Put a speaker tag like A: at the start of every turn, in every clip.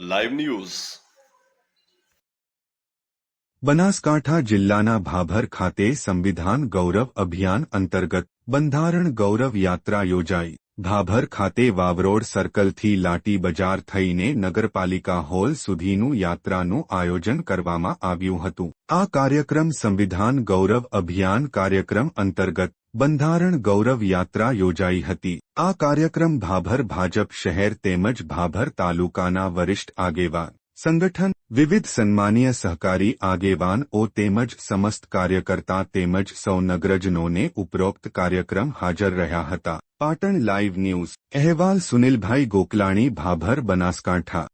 A: Live news
B: Banaskantha જિલ્લાના ભાભર ખાતે સંવિધાન ગૌરવ અભિયાન અંતર્ગત બંધારણ ગૌરવ યાત્રા યોજાઈ. ભાભર ખાતે વાવરોડ સર્કલથી લાટી બજાર થઈને નગરપાલિકા હોલ સુધીનું યાત્રાનું આયોજન કરવામાં આવ્યું હતું. આ કાર્યક્રમ સંવિધાન ગૌરવ અભિયાન કાર્યક્રમ અંતર્ગત બંધારણ ગૌરવ યાત્રા યોજાઈ હતી. આ કાર્યક્રમ ભાભર ભાજપ શહેર તેમજ ભાભર તાલુકાના વરિષ્ઠ આગેવાન, સંગઠન, વિવિધ સન્માનીય સહકારી આગેવાનઓ તેમજ સમસ્ત કાર્યકર્તા તેમજ સૌ નગરજનોને ઉપરોક્ત કાર્યક્રમ હાજર રહ્યા હતા. પાટણ લાઈવ ન્યૂઝ, અહેવાલ સુનિલભાઈ ગોકલાણી, ભાભર બનાસકાંઠા.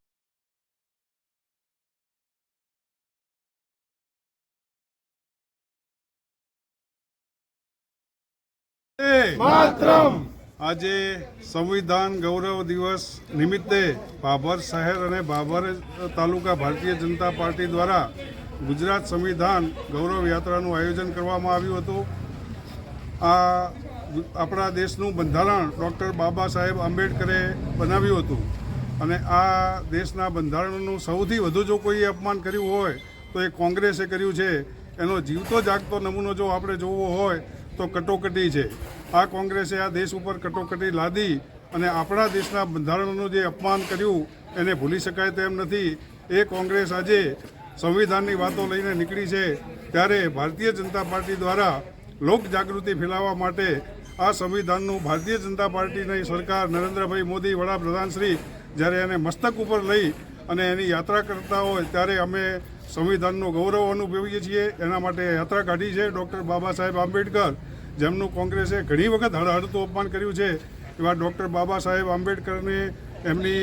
C: આજે સંવિધાન ગૌરવ દિવસ નિમિત્તે ભાભર શહેર અને ભાભર તાલુકા ભારતીય જનતા પાર્ટી દ્વારા ગુજરાત સંવિધાન ગૌરવ યાત્રાનું આયોજન કરવામાં આવ્યું હતું. આ આપણા દેશનું બંધારણ ડૉક્ટર બાબા સાહેબ આંબેડકરે બનાવ્યું હતું. અને આ દેશના બંધારણનું સૌથી વધુ જો કોઈએ અપમાન કર્યું હોય, તો એ કોંગ્રેસે કર્યું છે. એનો જીવતો જાગતો નમૂનો જો આપણે જોવો હોય તો કટોકટી છે. આ કોંગ્રેસે આ દેશ ઉપર કટોકટી લાદી અને આપણા દેશના બંધારણનું જે અપમાન કર્યું એને ભૂલી શકાય તેમ નથી. એ કોંગ્રેસ આજે સંવિધાનની વાતો લઈને નીકળી છે ત્યારે ભારતીય જનતા પાર્ટી દ્વારા લોક જાગૃતિ ફેલાવવા માટે આ સંવિધાનનું ભારતીય જનતા પાર્ટીની સરકાર નરેન્દ્રભાઈ મોદી વડાપ્રધાન શ્રી જ્યારે એને મસ્તક ઉપર લઈ અને એની યાત્રા કરતા હોય ત્યારે અમે સંવિધાનનું ગૌરવ અનુભવીએ છીએ. એના માટે યાત્રા કાઢી છે ડૉક્ટર બાબા સાહેબ આંબેડકર. જેમનું કોંગ્રેસે ઘણી વખત હળહળતું અપમાન કર્યું છે એવા ડૉક્ટર બાબા સાહેબ આંબેડકરને એમની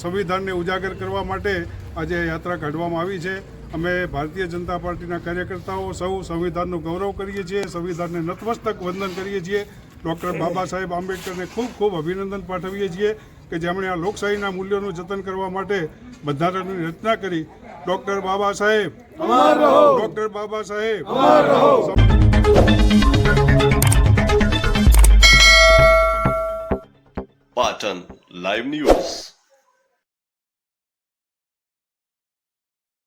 C: સંવિધાનને ઉજાગર કરવા માટે આજે યાત્રા કાઢવામાં આવી છે. અમે ભારતીય જનતા પાર્ટીના કાર્યકર્તાઓ સૌ સંવિધાનનું ગૌરવ કરીએ છીએ સંવિધાનને નતમસ્તક વંદન કરીએ છીએ. ડૉક્ટર બાબા સાહેબ આંબેડકરને ખૂબ ખૂબ અભિનંદન પાઠવીએ છીએ કે જેમણે આ લોકશાહીના મૂલ્યોનું જતન કરવા માટે બંધારણની રચના કરી. Doctor Baba Saheb doctor Baba Saheb
A: Patan live news